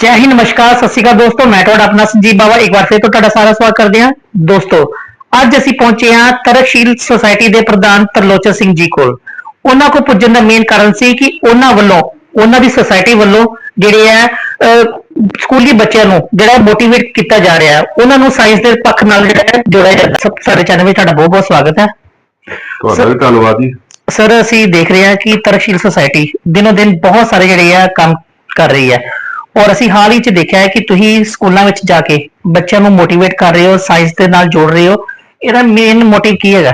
ਜੈ ਹਿੰਦ ਨਮਸਕਾਰ ਸਤਿ ਸ਼੍ਰੀ ਅਕਾਲ ਦੋਸਤੋ ਮੈਂ ਤੁਹਾਡਾ ਆਪਣਾ ਸੰਜੀਵ ਬਾਵਾ ਇੱਕ ਵਾਰ ਫਿਰ ਤੋਂ ਤੁਹਾਡਾ ਸਾਰਾ ਸਵਾਗਤ ਕਰਦੇ ਹਾਂ। ਦੋਸਤੋ ਅੱਜ ਅਸੀਂ ਪਹੁੰਚੇ ਹਾਂ ਤਰਕਸ਼ੀਲ ਸੁਸਾਇਟੀ ਦੇ ਪ੍ਰਧਾਨ ਤਰਲੋਚਨ ਸਿੰਘ ਜੀ ਕੋਲ। ਉਹਨਾਂ ਕੋਲ ਪੁੱਜਣ ਦਾ ਮੇਨ ਕਾਰਨ ਸੀ ਕਿ ਉਹਨਾਂ ਵੱਲੋਂ ਉਹਨਾਂ ਦੀ ਸੁਸਾਇਟੀ ਵੱਲੋਂ ਜਿਹੜੇ ਆ ਸਕੂਲੀ ਬੱਚਿਆਂ ਨੂੰ ਜਿਹੜਾ ਮੋਟੀਵੇਟ ਕੀਤਾ ਜਾ ਰਿਹਾ ਹੈ ਉਹਨਾਂ ਨੂੰ ਸਾਇੰਸ ਦੇ ਪੱਖ ਨਾਲ ਜਿਹੜਾ ਜੋੜਿਆ ਜਾਂਦਾ ਸਭ ਸਾਡੇ ਚੈਨਲ ਵਿੱਚ ਤੁਹਾਡਾ ਬਹੁਤ ਬਹੁਤ ਸਵਾਗਤ ਹੈ। ਤੁਹਾਡਾ ਵੀ ਧੰਨਵਾਦ ਜੀ। ਸਰ ਅਸੀਂ ਦੇਖ ਰਹੇ ਹਾਂ ਕਿ ਤਰਕਸ਼ੀਲ ਸੁਸਾਇਟੀ ਦਿਨੋ ਦਿਨ ਬਹੁਤ ਸਾਰੇ ਜਿਹੜੇ ਆ ਕੰਮ ਕਰ ਰਹੀ ਹੈ। ਔਰ ਅਸੀਂ ਹਾਲ ਹੀ ਚ ਦੇਖਿਆ ਹੈ ਕਿ ਤੁਸੀਂ ਸਕੂਲਾਂ ਵਿੱਚ ਜਾ ਕੇ ਬੱਚਿਆਂ ਨੂੰ ਮੋਟੀਵੇਟ ਕਰ ਰਹੇ ਹੋ ਸਾਇੰਸ ਦੇ ਨਾਲ ਜੋੜ ਰਹੇ ਹੋ। ਇਹਦਾ ਮੇਨ ਮੋਟਿਵ ਕੀ ਹੈਗਾ?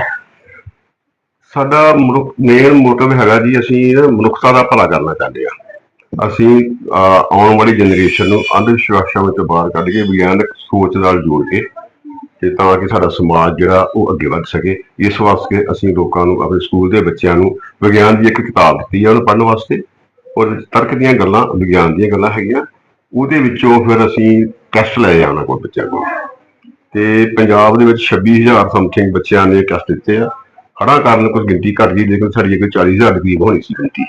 ਸਾਡਾ ਮੇਨ ਮੋਟਿਵ ਹੈਗਾ ਜੀ, ਅਸੀਂ ਮਨੁੱਖਤਾ ਦਾ ਭਲਾ ਕਰਨਾ ਚਾਹੁੰਦੇ ਆ ਅਸੀਂ ਆਉਣ ਵਾਲੀ ਜਨਰੇਸ਼ਨ ਨੂੰ ਅੰਧ ਵਿਸ਼ਵਾਸਾਂ ਵਿੱਚੋਂ ਬਾਹਰ ਕੱਢ ਕੇ ਵਿਗਿਆਨਕ ਸੋਚ ਨਾਲ ਜੋੜ ਕੇ, ਤੇ ਤਾਂ ਕਿ ਸਾਡਾ ਸਮਾਜ ਜਿਹੜਾ ਉਹ ਅੱਗੇ ਵੱਧ ਸਕੇ। ਇਸ ਵਾਸਤੇ ਅਸੀਂ ਲੋਕਾਂ ਨੂੰ, ਆਪਣੇ ਸਕੂਲ ਦੇ ਬੱਚਿਆਂ ਨੂੰ ਵਿਗਿਆਨ ਦੀ ਇੱਕ ਕਿਤਾਬ ਦਿੱਤੀ ਹੈ, ਉਹਨੂੰ ਪੜ੍ਹਨ ਵਾਸਤੇ। ਔਰ ਤਰਕ ਦੀਆਂ ਗੱਲਾਂ, ਵਿਗਿਆਨ ਦੀਆਂ ਗੱਲਾਂ ਹੈਗੀਆਂ, ਉਹਦੇ ਵਿੱਚੋਂ ਫਿਰ ਅਸੀਂ ਟੈਸਟ ਲਏ ਜਾਣਾ ਕੋਈ ਬੱਚਿਆਂ ਕੋਲ। ਤੇ ਪੰਜਾਬ ਦੇ ਵਿੱਚ 26000 ਸਮਥਿੰਗ ਬੱਚਿਆਂ ਨੇ ਟੈਸਟ ਦਿੱਤੇ ਆ। ਹੜ੍ਹਾਂ ਕਾਰਨ ਕੁਝ ਗਿਣਤੀ ਘਟ ਗਈ, ਲੇਕਿਨ ਸਾਡੀ ਕੋਈ 40000 ਦੇ ਕਰੀਬ ਹੋਣੀ ਸੀ ਗਿਣਤੀ।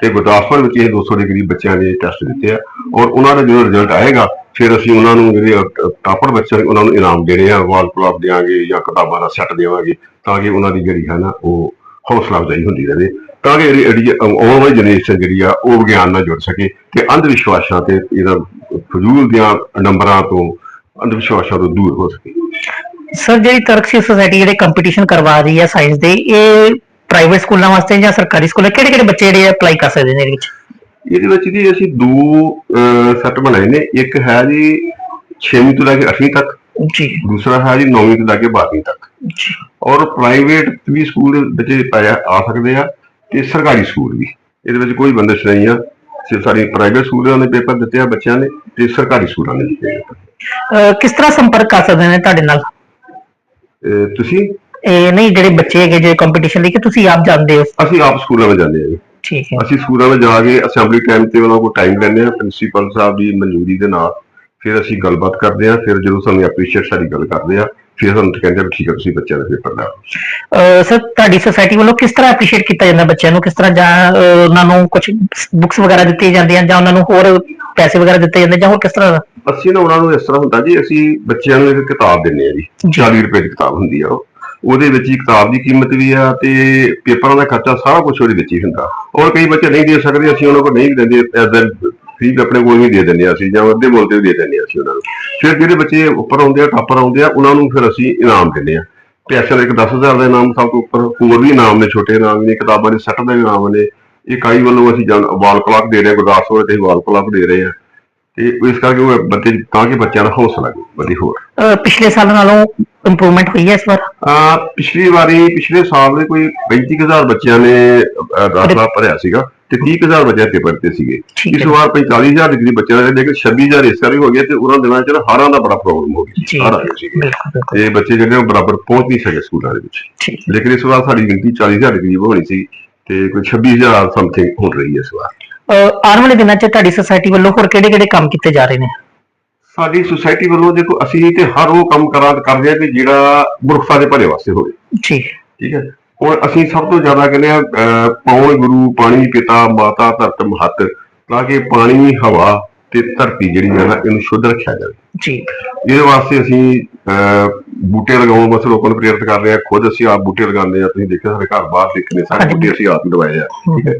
ਤੇ ਗੁਰਦਾਸਪੁਰ ਵਿੱਚ ਇਹ 200 ਦੇ ਕਰੀਬ ਬੱਚਿਆਂ ਨੇ ਟੈਸਟ ਦਿੱਤੇ ਆ। ਔਰ ਉਹਨਾਂ ਦਾ ਜਦੋਂ ਰਿਜ਼ਲਟ ਆਏਗਾ, ਫਿਰ ਅਸੀਂ ਉਹਨਾਂ ਨੂੰ ਜਿਹੜੇ ਟਾਪਰ ਬੱਚੇ ਉਹਨਾਂ ਨੂੰ ਇਨਾਮ ਦੇਣੇ ਆ। ਵਾਲ ਕਲਾਬ ਦੇਵਾਂਗੇ ਜਾਂ ਕਿਤਾਬਾਂ ਦਾ ਸੈੱਟ ਦੇਵਾਂਗੇ, ਤਾਂ ਕਿ ਉਹਨਾਂ ਦੀ ਜਿਹੜੀ ਹੈ ਨਾ, ਉਹ ਹੌਸਲਾ ਅਫਜ਼ਾਈ ਹੁੰਦੀ ਰਹੇ। ਤਾਂ ਕਿ ਜਿਹੜੀ- ਆਉਣ ਵਾਲੀ ਜਨਰੇਸ਼ਨ ਜਿਹੜੀ ਆ ਉਹ ਵਿਗਿਆਨ ਨਾਲ ਜੁੜ ਸਕੇ ਤੇ ਅੰਧ ਵਿਸ਼ਵਾਸਾਂ ਤੇ ਇਹਦਾ ਫਜ਼ੂਲ ਦੀਆਂ ਨੰਬਰਾਂ ਤੋਂ ਅੰਧ ਵਿਸ਼ਵਾਸਾਂ ਤੋਂ ਦੂਰ ਹੋ ਸਕੇ। ਸਰ ਜਿਹੜੀ ਤਰਕਸ਼ੀਲ ਸੁਸਾਇਟੀ ਜਿਹੜੇ ਕੰਪੀਟੀਸ਼ਨ ਕਰਵਾ ਰਹੀ ਹੈ ਸਾਇੰਸ ਦੇ ਇਹ ਪ੍ਰਾਈਵੇਟ ਸਕੂਲਾਂ ਵਾਸਤੇ ਜਾਂ ਸਰਕਾਰੀ ਸਕੂਲਾਂ ਕਿਹੜੇ ਕਿਹੜੇ ਬੱਚੇ ਜਿਹੜੇ ਅਪਲਾਈ ਕਰ ਸਕਦੇ ਨੇ ਇਹਦੇ ਵਿੱਚ? ਇਹਦੇ ਵਿੱਚ ਜੀ ਅਸੀਂ ਦੋ ਸੈੱਟ ਬਣਾਏ ਨੇ। ਇੱਕ ਹੈ ਜੀ 6ਵੀਂ ਤੋਂ ਲੈ ਕੇ 8ਵੀਂ ਤੱਕ। ਜੀ। ਦੂਸਰਾ ਹੈ ਜੀ 9ਵੀਂ ਤੋਂ ਲੈ ਕੇ 12ਵੀਂ ਤੱਕ। ਜੀ। ਔਰ ਪ੍ਰਾਈਵੇਟ ਵੀ ਸਕੂਲ ਦੇ ਬੱਚੇ ਆ ਸਕਦੇ ਆ। ਤੇ ਸਰਕਾਰੀ ਸਕੂਲ ਵੀ। ਇਹਦੇ ਵਿੱਚ ਕੋਈ ਬੰਦਸ਼ ਨਹੀਂ ਆ। ਸਿਰਫ ਸਾਰੇ ਪ੍ਰਾਈਵੇਟ ਸਕੂਲਾਂ ਨੇ ਪੇਪਰ ਦਿੱਤੇ ਆ ਬੱਚਿਆਂ ਨੇ ਤੇ ਸਰਕਾਰੀ ਸਕੂਲਾਂ ਨੇ ਦਿੱਤੇ ਆ। ਅਹ, ਕਿਸ ਤਰ੍ਹਾਂ ਸੰਪਰਕ ਕਰ ਸਕਦੇ ਨੇ ਤੁਹਾਡੇ ਨਾਲ? ਅਹ ਤੁਸੀਂ? ਇਹ ਨਹੀਂ ਜਿਹੜੇ ਬੱਚੇ ਹੈਗੇ ਜਿਹੜੇ ਕੰਪੀਟੀਸ਼ਨ ਲਈ ਕਿ ਤੁਸੀਂ ਆਪ ਜਾਣਦੇ ਹੋ? ਅਸੀਂ ਆਪ ਸਕੂਲਾਂ ਵਿੱਚ ਜਾਂਦੇ ਆ ਜੀ। ਠੀਕ ਹੈ। ਅਸੀਂ ਸਕੂਲਾਂ ਵਿੱਚ ਜਾ ਕੇ ਅਸੈਂਬਲੀ ਟਾਈਮ ਤੇ ਉਹਨਾਂ ਕੋਲ ਟਾਈਮ ਲੈਂਦੇ ਆ ਪ੍ਰਿੰਸੀਪਲ ਸਾਹਿਬ ਦੀ ਮਨਜ਼ੂਰੀ ਦੇ ਨਾਲ ਫਿਰ ਅਸੀਂ ਗੱਲਬਾਤ ਕਰਦੇ ਆ ਫਿਰ ਜਦੋਂ ਸਾਨੂੰ ਐਪਰੀਸ਼ੀਏਟ ਸਾਡੀ ਗੱਲ ਕਰਦੇ ਆ ਫਿਰ ਸਾਨੂੰ ਕਹਿੰਦੇ ਆ ਵੀ ਠੀਕ ਹੈ ਤੁਸੀਂ ਬੱਚਿਆਂ ਦਾ ਪੇਪਰ ਲੈ ਆਓ। ਅਹ ਸਰ ਤੁਹਾਡੀ ਸੁਸਾਇਟੀ ਵੱਲੋਂ ਕਿਸ ਤਰ੍ਹਾਂ ਐਪਰੀਸ਼ੀਏਟ ਕੀਤਾ ਜਾਂਦਾ ਬੱਚਿਆਂ ਨੂੰ ਕਿਸ ਤਰ੍ਹਾਂ ਜਾਂ ਅਹ, ਉਹਨਾਂ ਨੂੰ ਕੁਝ ਬੁੱਕਸ ਵਗੈਰਾ ਦਿੱਤੀਆਂ ਜਾਂਦੀਆਂ ਜਾਂ ਉਹਨਾਂ ਨੂੰ ਹੋਰ ਪੈਸੇ ਵਗੈਰਾ ਦਿੱਤੇ ਜਾਂਦੇ ਜਾਂ ਹੋਰ ਕਿਸ ਤਰ੍ਹਾਂ ਦਾ ਅਸੀਂ ਨਾ ਉਹਨਾਂ ਨੂੰ ਇਸ ਤਰ੍ਹਾਂ ਹੁੰਦਾ ਜੀ ਅਸੀਂ ਬੱਚਿਆਂ ਨੂੰ ਇੱਕ ਕਿਤਾਬ ਦਿੰਨੇ ਆ ਜੀ ਜੀ। 40 ਰੁਪਏ ਦੀ ਕਿਤਾਬ ਹੁੰਦੀ ਆ ਉਹ ਉਹਦੇ ਵਿੱਚ ਹੀ ਕਿਤਾਬ ਦੀ ਕੀਮਤ ਵੀ ਆ ਤੇ ਪੇਪਰਾਂ ਦਾ ਖਰਚਾ ਸਾਰਾ ਕੁਝ ਉਹਦੇ ਵਿੱਚ ਹੀ ਹੁੰਦਾ ਔਰ ਕਈ ਬੱਚੇ ਨਹੀਂ ਦੇ ਸਕਦੇ ਅਸੀਂ ਉਹਨਾਂ ਕੋਲ ਨਹੀਂ ਦਿੰਦੇ ਐਦਾਂ ਫੀਸ ਆਪਣੇ ਕੋਲ ਵੀ ਦੇ ਦਿੰਦੇ ਆ ਅਸੀਂ ਜਾਂ ਅੱਧੇ ਮੁੱਲ ਤੇ ਵੀ ਦੇ ਦਿੰਦੇ ਆ ਅਸੀਂ ਉਹਨਾਂ ਨੂੰ। ਫਿਰ ਜਿਹੜੇ ਬੱਚੇ ਉੱਪਰ ਆਉਂਦੇ ਆ ਟਾਪਰ ਆਉਂਦੇ ਆ ਉਹਨਾਂ ਨੂੰ ਫਿਰ ਅਸੀਂ ਇਨਾਮ ਦਿੰਦੇ ਆ ਪੈਸੇ ਦਾ ਇੱਕ 10000 ਦਾ ਇਨਾਮ ਸਭ ਤੋਂ ਉੱਪਰ ਹੋਰ ਵੀ ਇਨਾਮ ਨੇ ਛੋਟੇ ਇਨਾਮ ਨੇ ਕਿਤਾਬਾਂ ਦੇ ਸੈੱਟ ਦੇ ਇਨਾਮ ਨੇ। ਇਕਾਈ ਵੱਲੋਂ ਅਸੀਂ ਜਨ ਵਾਲ ਕਲੱਬ ਦੇ ਰਹੇ ਹਾਂ ਗੁਰਦਾਸਪੁਰ ਤੇ ਵਾਲ ਕਲੱਬ ਦੇ ਰਹੇ ਆ ਤੇ ਇਸ ਕਰਕੇ ਉਹ ਬੱਚੇ ਤਾਂ ਕਿ ਬੱਚਿਆਂ ਦਾ ਹੌਸਲਾ ਵਧੇ ਹੋਰ। ਪਿਛਲੇ ਸਾਲ ਨਾਲੋਂ ਇੰਪਰੂਵਮੈਂਟ ਹੋਈ ਹੈ ਇਸ ਵਾਰ? ਆ ਪਿਛਲੀ ਵਾਰੀ ਪਿਛਲੇ ਸਾਲ ਦੇ ਕੋਈ 35000 ਬੱਚਿਆਂ ਨੇ ਦਾਖਲਾ ਭਰਿਆ ਸੀਗਾ। ਤੇ 30000 ਬੱਚੇ ਪੇਪਰ ਤੇ ਸੀਗੇ। ਠੀਕ ਇਸ ਹੈ ਵਾਰ 45000 ਦੇ ਕਰੀਬ ਬੱਚਿਆਂ ਨੇ ਲੇਕਿਨ 26000 ਇਸ ਵਾਰੀ ਹੋ ਗਿਆ ਤੇ ਉਹਨਾਂ ਦਿਨਾਂ ਚ ਨਾ ਹਾਰਾਂ ਦਾ ਬੜਾ ਪ੍ਰੋਬਲਮ ਹੋ ਗਿਆ ਜੀ ਹਾਰ ਆਏ ਸੀਗੇ। ਬਿਲਕੁਲ ਬੱਚੇ ਜਿਹੜੇ ਉਹ ਬਰਾਬਰ ਪਹੁੰਚ ਨਹੀਂ ਸਕੇ ਸਕੂਲਾਂ ਦੇ ਵਿੱਚ। ਠੀਕ ਲੇਕਿਨ ਇਸ ਵਾਰ ਸਾਡੀ ਗਿਣਤੀ 40000 ਦੇ ਕਰੀਬ ਹੋਣੀ ਸੀ ਤੇ ਕੋਈ 26000 ਸਮਥਿੰਗ ਹੋ ਰਹੀ ਹੈ ਇਸ ਵਾਰ। ਅਹ, ਆਉਣ ਵਾਲੇ ਦਿਨਾਂ 'ਚ ਤੁਹਾਡੀ ਸੁਸਾਇਟੀ ਵੱਲੋਂ ਹੋਰ ਕਿਹੜੇ ਕਿਹੜੇ ਕੰਮ ਕੀਤੇ ਜਾ ਰਹੇ ਨੇ? ਸਾਡੀ ਸੁਸਾਇਟੀ ਵੱਲੋਂ ਦੇਖੋ ਅਸੀਂ ਤੇ ਹਰ ਉਹ ਕੰਮ ਕਰਾਂ ਕਰਦੇ ਆ ਕਿ ਜਿਹੜਾ ਮਨੁੱਖਤਾ ਦੇ ਭਲੇ ਵਾਸਤੇ ਹੋਵੇ। ਜੀ। ਠੀਕ ਹੈ। ਹੁਣ ਅਸੀਂ ਸਭ ਤੋਂ ਜ਼ਿਆਦਾ ਕਹਿੰਦੇ ਆ ਪਾਉਣ ਗੁਰੂ ਪਾਣੀ ਪਿਤਾ ਮਾਤਾ ਧਰਤ ਮਹੱਤ ਤਾਂ ਕਿ ਪਾਣੀ ਹਵਾ ਤੇ ਧਰਤੀ ਜਿਹੜੀ ਹੈ ਨਾ ਇਹਨੂੰ ਸ਼ੁੱਧ ਰੱਖਿਆ ਜਾਵੇ। ਜੀ। ਇਹਦੇ ਵਾਸਤੇ ਅਸੀਂ ਬੂਟੇ ਲਗਾਉਣ ਵਾਸਤੇ ਲੋਕਾਂ ਨੂੰ ਪ੍ਰੇਰਿਤ ਕਰ ਰਹੇ ਆ ਖੁਦ ਅਸੀਂ ਆਪ ਬੂਟੇ ਲਗਾਉਂਦੇ ਆ ਤੁਸੀਂ ਦੇਖਿਆ ਸਾਡੇ ਘਰ ਬਾਹਰ ਦੇਖਨੇ ਸਾਰੇ। ਬੂਟੇ ਅਸੀਂ ਆਪ ਹੀ ਲਗਾਏ ਆ। ਠੀਕ ਹੈ।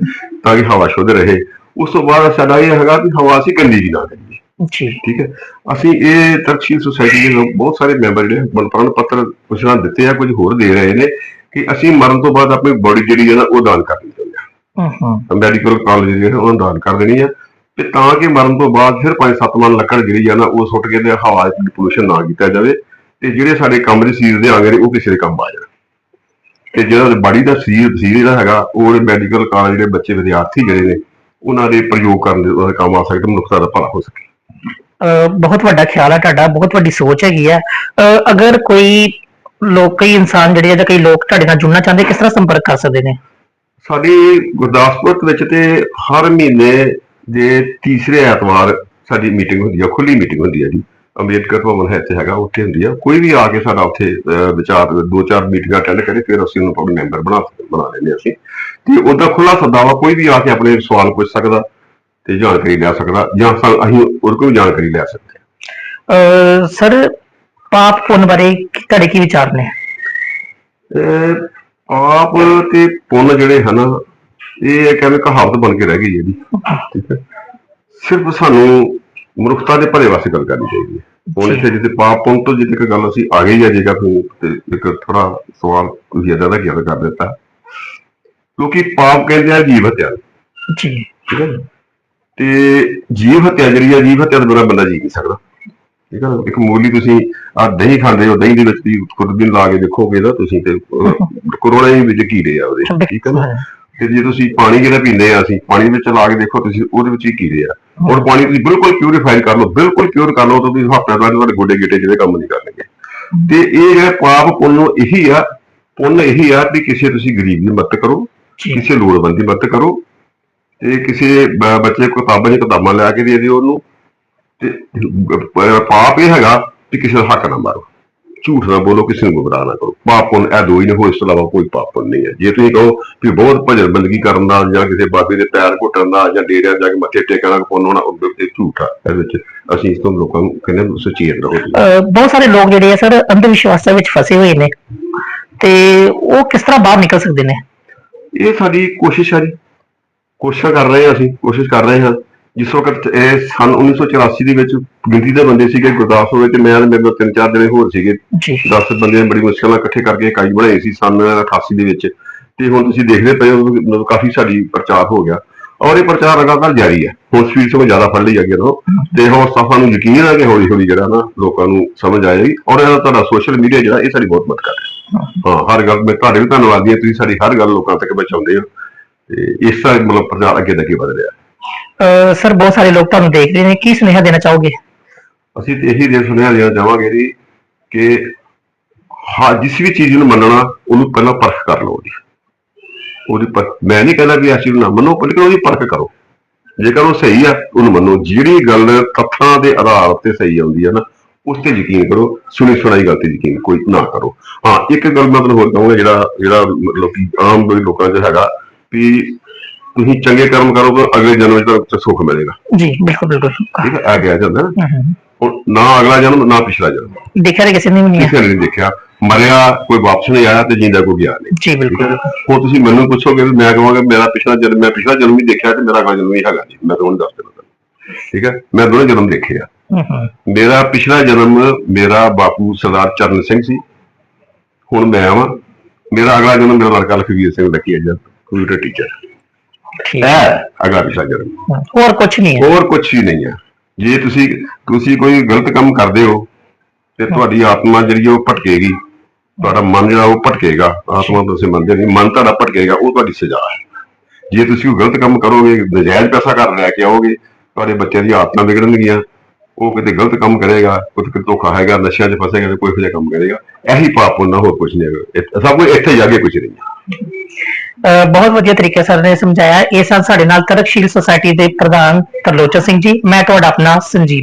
ਤਾਂ ਕਿ ਹਵਾ ਸ਼ੁੱਧ ਰਹੇ। ਉਸ ਤੋਂ ਬਾਅਦ ਸਾਡਾ ਇਹ ਹੈਗਾ ਕਿ ਹਵਾ ਅਸੀਂ ਗੰਦੀ ਵੀ ਨਾ ਕਰੀਏ ਜੀ। ਠੀਕ ਹੈ। ਅਸੀਂ ਇਹ ਤਰਕਸ਼ੀਲ ਸੁਸਾਇਟੀ ਦੇ ਬਹੁਤ ਸਾਰੇ ਮੈਂਬਰ ਜਿਹੜੇ ਮਨਪ੍ਰਾਣ ਪੱਤਰ ਨਾਲ ਦਿੱਤੇ ਆ ਕੁਝ ਹੋਰ ਦੇ ਰਹੇ ਨੇ। ਕਿ ਅਸੀਂ ਮਰਨ ਤੋਂ ਬਾਅਦ ਆਪਣੀ ਬੋਡੀ ਜਿਹੜੀ ਹੈ ਨਾ ਉਹ ਦਾਨ ਕਰਨੀ ਚਾਹੁੰਦੇ ਹੂੰ। ਹੂੰ ਮੈਡੀਕਲ ਕਾਲਜ ਜਿਹੜੇ ਉਹਨਾਂ ਦਾਨ ਕਰ ਦੇਣੀ ਆ ਤੇ ਤਾਂ ਕਿ ਮਰਨ ਤੋਂ ਬਾਅਦ ਫਿਰ 5-7 ਮਨ ਲੱਕੜ ਜਿਹੜੀ ਆ ਨਾ ਉਹ ਸੁੱਟ ਕੇ ਤੇ ਹਵਾ ਚ ਪੋਲੂਸ਼ਨ ਨਾ ਕੀਤਾ ਜਾਵੇ। ਤੇ ਜਿਹੜੇ ਸਾਡੇ ਕੰਮ ਦੇ ਸਰੀਰ ਦੇ ਆਂਗੇ ਉਹ ਕਿਸੇ ਦੇ ਕੰਮ ਆ ਜਾਣ। ਤੇ ਜਿਹੜਾ ਬਾਡੀ ਦਾ ਸਰੀਰ ਸਰੀਰ ਜਿਹੜਾ ਹੈਗਾ ਉਹ ਮੈਡੀਕਲ ਕਾਲਜ ਜਿਹੜੇ ਬੱਚੇ ਵਿਦਿਆਰਥੀ ਜਿਹੜੇ ਨੇ ਉਹਨਾਂ ਦੇ ਪ੍ਰਯੋਗ ਕਰਨ ਦੇ ਉਹਦਾ ਕੰਮ ਆ ਸਕਦਾ ਮਨੁੱਖਤਾ ਦਾ ਭਲਾ ਹੋ ਸਕੇ। ਬਹੁਤ ਵੱਡਾ ਖਿਆਲ ਹੈ ਤੁਹਾਡਾ ਬਹੁਤ ਵੱਡੀ ਸੋਚ ਹੈਗੀ ਹੈ। ਅਗਰ ਕੋਈ ਲੋਕ ਕਈ ਇਨਸਾਨ ਜਿਹੜੇ ਆ ਜਾਂ ਕਈ ਲੋਕ ਤੁਹਾਡੇ ਨਾਲ ਜੁੜਨਾ ਚਾਹੁੰਦੇ ਕਿਸ ਤਰ੍ਹਾਂ ਸੰਪਰਕ ਕਰ ਸਕਦੇ ਨੇ? ਸਾਡੀ ਗੁਰਦਾਸਪੁਰ ਵਿੱਚ ਤੇ ਹਰ ਮਹੀਨੇ ਦੇ ਤੀਸਰੇ ਐਤਵਾਰ ਸਾਡੀ ਮੀਟਿੰਗ ਹੁੰਦੀ ਆ ਖੁੱਲੀ ਮੀਟਿੰਗ ਹੁੰਦੀ ਆ ਜੀ। ਅੰਬੇਦਕਰ ਭਵਨ ਹੈ ਇੱਥੇ ਹੈਗਾ ਉੱਥੇ ਹੁੰਦੀ ਆ। ਕੋਈ ਵੀ ਆ ਕੇ ਸਾਡਾ ਉੱਥੇ ਵਿਚਾਰ ਦੋ ਚਾਰ ਮੀਟਿੰਗਾਂ ਅਟੈਂਡ ਕਰੇ ਫਿਰ ਅਸੀਂ ਉਹਨੂੰ ਆਪਣੇ ਮੈਂਬਰ ਬਣਾ ਬਣਾ ਲੈਂਦੇ ਹਾਂ ਅਸੀਂ। ਤੇ ਉਹਦਾ ਖੁੱਲਾ ਸੱਦਾ ਵਾ ਕੋਈ ਵੀ ਆ ਕੇ ਆਪਣੇ ਸਵਾਲ ਪੁੱਛ ਸਕਦਾ ਤੇ ਜਾਣਕਾਰੀ ਲੈ ਸਕਦਾ ਜਾਂ ਅਸੀਂ ਉਹਦੇ ਕੋਲ ਜਾਣਕਾਰੀ ਲੈ ਸਕਦੇ ਹਾਂ। ਸਰ ਪਾਪ ਪੁੰਨ ਬਾਰੇ ਤੁਹਾਡੇ ਕੀ ਵਿਚਾਰ ਨੇ? ਇਹ ਪਾਪ ਤੇ ਪੁੰਨ ਜਿਹੜੇ ਹਨ ਇਹ ਇੱਕ ਐਵੇਂ ਕਹਾਵਤ ਬਣ ਕੇ ਰਹਿ ਗਈ ਇਹਦੀ। ਠੀਕ ਹੈ। ਸਿਰਫ ਸਾਨੂੰ ਮਨੁੱਖਤਾ ਦੇ ਭਲੇ ਵਾਸਤੇ ਗੱਲ ਕਰਨੀ ਚਾਹੀਦੀ ਹੈ। ਹੁਣ ਇੱਥੇ ਜਿੱਥੇ ਪਾਪ ਪੁੰਨ ਤੋਂ ਜਿੱਥੇ ਗੱਲ ਅਸੀਂ ਆ ਗਈ ਹੈ ਜੇਕਰ ਤੁਸੀਂ ਤੇ ਇੱਕ ਥੋੜਾ ਸਵਾਲ ਤੁਸੀਂ ਇਹਦਾ ਦਾ ਕਿਹਾ ਕਰ ਦਿੱਤਾ। ਕਿਉਂਕਿ ਪਾਪ ਕਹਿੰਦੇ ਆ ਜੀਵ ਹੱਤਿਆ। ਜੀ। ਠੀਕ ਹੈ? ਤੇ ਜੀਵ ਹੱਤਿਆ ਜਿਹੜੀ ਆ ਜੀਵ ਹੱਤਿਆ ਤੋਂ ਬਿਨਾਂ ਬੰਦਾ ਜੀ ਨਹੀਂ ਸਕਦਾ। ਠੀਕ ਹੈ ਨਾ? ਇੱਕ ਮੂਲੀ ਤੁਸੀਂ ਆ ਦਹੀਂ ਖਾਂਦੇ ਹੋ ਦਹੀਂ ਦੇ ਵਿੱਚ ਵੀ ਲਾ ਕੇ ਦੇਖੋਗੇ ਨਾ ਤੁਸੀਂ ਤੇ ਕਰੋੜਾਂ ਹੀ ਵਿੱਚ ਕੀੜੇ ਆ ਉਹਦੇ ਠੀਕ ਹੈ ਨਾ? ਤੇ ਜੇ ਤੁਸੀਂ ਪਾਣੀ ਜਿਹੜਾ ਪੀਂਦੇ ਆ ਅਸੀਂ ਪਾਣੀ ਵਿੱਚ ਲਾ ਕੇ ਦੇਖੋ ਤੁਸੀਂ ਉਹਦੇ ਵਿੱਚ ਵੀ ਕੀੜੇ ਆ। ਹੁਣ ਪਾਣੀ ਤੁਸੀਂ ਬਿਲਕੁਲ ਪਿਊਰੀਫਾਈ ਕਰ ਲਓ ਬਿਲਕੁਲ ਪਿਓਰ ਕਰ ਲਓ ਤਾਂ ਤੁਸੀਂ ਹਫ਼ਤੇ ਬਾਅਦ ਤੁਹਾਡੇ ਗੋਡੇ ਗਿੱਟੇ ਜਿਹੜੇ ਕੰਮ ਨਹੀਂ ਕਰਨਗੇ। ਤੇ ਇਹ ਜਿਹੜਾ ਪਾਪ ਪੁੰਨ ਇਹੀ ਆ ਪੁੰਨ ਇਹੀ ਆ ਕਿ ਕਿਸੇ ਤੁਸੀਂ ਗਰੀਬ ਦੀ ਮਦਦ ਕਰੋ ਕਿਸੇ ਲੋੜਵੰਦ ਦੀ ਮਦਦ ਕਰੋ ਤੇ ਕਿਸੇ ਬੱਚੇ ਕੋਲ ਕਿਤਾਬਾਂ ਦੀ ਕਿਤਾਬਾਂ ਲਿਆ ਕੇ ਦੇ ਦਿਓ ਉਹਨੂੰ ਤੇ ਪਾਪ ਇਹ ਹੈਗਾ ਕਿ ਕਿਸੇ ਦਾ ਹੱਕ ਨਾ ਮਾਰੋ। ਝੂਠ ਨਾ ਬੋਲੋ ਕਿਸੇ ਨੂੰ ਗੁੰਮਰਾਹ ਨਾ ਕਰੋ। ਪਾਪ ਪੁੰਨ ਇਹ ਦੋ ਹੀ ਨੇ ਹੋਰ ਇਸ ਤੋਂ ਇਲਾਵਾ ਕੋਈ ਪਾਪ ਪੁੰਨ ਨਹੀਂ ਹੈ। ਜੇ ਤੁਸੀਂ ਕਹੋ ਕਿ ਬਹੁਤ ਭਜਨ ਬੰਦਗੀ ਕਰਨ ਦਾ ਜਾਂ ਕਿਸੇ ਬਾਬੇ ਦੇ ਪੈਰ ਘੁੱਟਣ ਦਾ ਜਾਂ ਡੇਰਿਆਂ ਜਾ ਕੇ ਮੱਥੇ ਟੇਕਣ ਦਾ ਪੁੰਨ ਹੋਣਾ ਉਹ ਬਿਲਕੁਲ ਝੂਠ ਆ। ਇਹਦੇ ਵਿੱਚ ਅਸੀਂ ਇਸ ਤੋਂ ਲੋਕਾਂ ਨੂੰ ਕਹਿੰਦੇ ਸੁਚੇਤ ਰਹੋ ਬਹੁਤ ਸਾਰੇ ਲੋਕ ਜਿਹੜੇ ਆ ਸਰ ਅੰਧ ਵਿਸ਼ਵਾਸਾਂ ਵਿੱਚ ਫਸੇ ਹੋਏ ਨੇ। ਤੇ ਉਹ ਕਿਸ ਤਰ੍ਹਾਂ ਬਾਹਰ ਨਿਕਲ ਸਕਦੇ ਨੇ? ਇਹ ਸਾਡੀ ਕੋਸ਼ਿਸ਼ ਹੈ ਜੀ। ਕੋਸ਼ਿਸ਼ ਕਰ ਰਹੇ ਹਾਂ ਅਸੀਂ ਕੋਸ਼ਿਸ਼ ਕਰ ਰਹੇ ਹਾਂ। ਜਿਸ ਵਕਤ ਇਹ ਸਨ 1984 ਦੇ ਵਿੱਚ ਗਿਣਤੀ ਦੇ ਬੰਦੇ ਸੀਗੇ ਗੁਰਦਾਸਪੁਰ ਵਿੱਚ ਮੈਂ ਤੇ ਮੇਰੇ ਨਾਲ ਤਿੰਨ ਚਾਰ ਜਣੇ ਹੋਰ ਸੀਗੇ। ਜੀ। 10 ਬੰਦੇ ਬੜੀ ਮੁਸ਼ਕਲ ਨਾਲ ਇਕੱਠੇ ਕਰਕੇ ਇਕਾਈ ਬਣਾਈ ਸੀ ਸਨ 88 ਦੇ ਵਿੱਚ। ਤੇ ਹੁਣ ਤੁਸੀਂ ਦੇਖਦੇ ਪਏ ਹੋ ਕਾਫੀ ਸਾਡੀ ਪ੍ਰਚਾਰ ਹੋ ਗਿਆ। ਔਰ ਇਹ ਪ੍ਰਚਾਰ ਲਗਾਤਾਰ ਜਾਰੀ ਹੈ। ਹੁਣ ਸਪੀਡ ਤੋਂ ਜ਼ਿਆਦਾ ਫੜ ਲਈ ਅੱਗੇ ਨਾਲੋਂ ਤੇ ਹੁਣ ਸਫਾ ਨੂੰ ਯਕੀਨ ਹੈ ਕਿ ਹੌਲੀ ਹੌਲੀ ਜਿਹੜਾ ਨਾ ਲੋਕਾਂ ਨੂੰ ਸਮਝ ਆਏਗੀ ਔਰ ਇਹਦਾ ਤੁਹਾਡਾ ਸੋਸ਼ਲ ਮੀਡੀਆ ਜਿਹੜਾ ਇਹ ਸਾਡੀ ਬਹੁਤ ਮਦਦ ਕਰ ਰਿਹਾ। ਹਾਂ ਹਰ ਗੱਲ ਮੈਂ ਤੁਹਾਡੇ ਵੀ ਧੰਨਵਾਦੀ ਹਾਂ ਤੁਸੀਂ ਸਾਡੀ ਹਰ ਗੱਲ ਲੋਕਾਂ ਤੱਕ ਪਹੁੰਚਾਉਂਦੇ ਹੋ। ਤੇ ਇਸ ਤਰ੍ਹਾਂ ਮਤਲਬ ਪ੍ਰਚਾਰ ਅੱਗੇ ਤੱਕ ਹੀ ਵਧ ਰਿਹਾ। ਅਹ ਸਰ, ਬਹੁਤ ਸਾਰੇ ਲੋਕ ਤੁਹਾਨੂੰ ਦੇਖ ਰਹੇ ਨੇ। ਕੀ ਸੁਨੇਹਾ ਦੇਣਾ ਚਾਹੋਗੇ? ਅਸੀਂ ਤੇ ਇਹੀ ਦੇ ਸੁਨੇਹਾ ਦੇਣਾ ਚਾਹਾਂਗੇ ਜੀ ਕਿ ਹਾਂ, ਜਿਸ ਵੀ ਚੀਜ਼ ਨੂੰ ਮੰਨਣਾ, ਉਹਨੂੰ ਪਹਿਲਾਂ ਪਰਖ ਕਰ ਲਓ ਉਹਦੀ ਉਹਦੀ ਮੈਂ ਨਹੀਂ ਕਹਿੰਦਾ ਵੀ ਅਸੀਂ ਨਾ ਮੰਨੋ ਪਰ ਉਹਦੀ ਪਰਖ ਕਰੋ। ਜੇਕਰ ਉਹ ਸਹੀ ਆ, ਉਹਨੂੰ ਮੰਨੋ। ਜਿਹੜੀ ਗੱਲ ਤੱਥਾਂ ਦੇ ਆਧਾਰ ਤੇ ਸਹੀ ਆਉਂਦੀ ਹੈ ਨਾ, ਉਸ ਤੇ ਯਕੀਨ ਕਰੋ। ਸੁਣੀ ਸੁਣਾਈ ਗੱਲ ਤੇ ਯਕੀਨ ਕੋਈ ਨਾ ਕਰੋ। ਹਾਂ, ਇੱਕ ਗੱਲ ਮੈਂ ਤੁਹਾਨੂੰ ਹੋਰ ਕਹੂੰਗਾ, ਜਿਹੜਾ ਜਿਹੜਾ ਮਤਲਬ ਕਿ ਆਮ ਲੋਕਾਂ 'ਚ ਹੈਗਾ ਵੀ ਤੁਸੀਂ ਚੰਗੇ ਕਰਮ ਕਰੋਗੇ ਅਗਲੇ ਜਨਮ 'ਚ ਤੁਹਾਨੂੰ ਸੁੱਖ ਮਿਲੇਗਾ। ਜੀ ਬਿਲਕੁਲ ਬਿਲਕੁਲ ਠੀਕ ਹੈ ਆ ਗਿਆ ਜਾਂਦਾ ਨਾ। ਹੁਣ ਨਾ ਅਗਲਾ ਜਨਮ ਨਾ ਪਿਛਲਾ ਜਨਮ। ਦੇਖਿਆ ਤਾਂ ਕਿਸੇ ਨੇ ਵੀ ਨਹੀਂ ਹੈ ਕਿਸੇ ਨੇ ਨਹੀਂ ਦੇਖਿਆ। ਮਰਿਆ ਕੋਈ ਵਾਪਸ ਨਹੀਂ ਆਇਆ ਤੇ ਜਿੰਦਾ ਕੋਈ ਗਿਆ ਨਹੀਂ। ਬਿਲਕੁਲ। ਹੈ ਹੁਣ ਤੁਸੀਂ ਮੈਨੂੰ ਪੁੱਛੋਗੇ ਵੀ ਮੈਂ ਕਹਾਂਗਾ ਮੇਰਾ ਪਿਛਲਾ ਜਨਮ ਮੈਂ ਪਿਛਲਾ ਜਨਮ ਵੀ ਦੇਖਿਆ ਤੇ ਮੇਰਾ ਅਗਲਾ ਜਨਮ ਵੀ ਹੈਗਾ ਜੀ। ਮੈਂ ਤੁਹਾਨੂੰ ਦੱਸ ਦਿੰਦਾ। ਤੁਹਾਨੂੰ। ਠੀਕ ਹੈ ਮੈਂ ਦੋਨੇ ਜਨਮ ਦੇਖੇ ਆ। ਮੇਰਾ ਪਿਛਲਾ ਜਨਮ ਮੇਰਾ ਬਾਪੂ ਸਰਦਾਰ ਚਰਨ ਸਿੰਘ ਸੀ। ਹੁਣ ਮੈਂ ਆਵਾਂ। ਮੇਰਾ ਅਗਲਾ ਜਨਮ ਮੇਰਾ ਲੜਕਾ ਲਖਵੀਰ ਸਿੰਘ ਲੱਕੀ ਹੈ ਜੀ? ਕੰਪਿਊਟਰ ਟੀਚਰ ਠੀਕ ਹੈ। ਅਗਲਾ ਪਿਛਲਾ ਜਨਮ ਹੋਰ ਕੁਝ ਨਹੀਂ ਹੈ। ਹੋਰ ਕੁਝ ਵੀ ਨਹੀਂ ਹੈ। ਜੇ ਤੁਸੀਂ ਤੁਸੀਂ ਕੋਈ ਗਲਤ ਕੰਮ ਕਰਦੇ ਹੋ ਤੇ ਤੁਹਾਡੀ ਆਤਮਾ ਜਿਹੜੀ ਉਹ ਭਟਕੇਗੀ। ਤੁਹਾਡਾ ਮਨ ਜਿਹੜਾ ਉਹ ਭਟਕੇਗਾ। ਆਤਮਾ ਤੁਸੀਂ ਮੰਨਦੇ ਨਹੀਂ। ਮਨ ਤੁਹਾਡਾ ਭਟਕੇਗਾ ਉਹ ਤੁਹਾਡੀ ਸਜ਼ਾ ਹੈ। ਜੇ ਤੁਸੀਂ ਕੋਈ ਗਲਤ ਕੰਮ ਕਰੋਗੇ ਨਜਾਇਜ਼ ਪੈਸਾ ਘਰ ਲੈ ਕੇ ਆਓਗੇ ਤੁਹਾਡੇ ਬੱਚਿਆਂ ਦੀ ਆਦਤਾਂ ਵਿਗੜਨਗੀਆਂ। ਉਹ ਕਿਤੇ ਗਲਤ ਕੰਮ ਕਰੇਗਾ ਕੁਝ ਕਿਤੇ ਧੋਖਾ ਹੈਗਾ ਨਸ਼ਿਆਂ 'ਚ ਫਸੇਗਾ ਕੋਈ ਜਿਹਾ ਕੰਮ ਕਰੇਗਾ। ਇਹੀ ਪਾਪ ਹੁੰਦਾ ਹੋਰ ਕੁਝ ਨਹੀਂ ਇਹ- ਸਭ ਕੁਝ ਇੱਥੇ ਜਾ ਕੇ ਕੁਝ ਨਹੀਂ ਹੈ। ਬਹੁਤ ਵਧੀਆ ਤਰੀਕੇ ਸਰ ਨੇ ਸਮਝਾਇਆ। ਇਹ ਸਨ ਸਾਡੇ ਨਾਲ ਤਰਕਸ਼ੀਲ ਸੁਸਾਇਟੀ ਦੇ ਪ੍ਰਧਾਨ ਤਰਲੋਚਨ ਸਿੰਘ ਜੀ। ਮੈਂ ਤੁਹਾਡਾ ਆਪਣਾ ਸੰਜੀਵ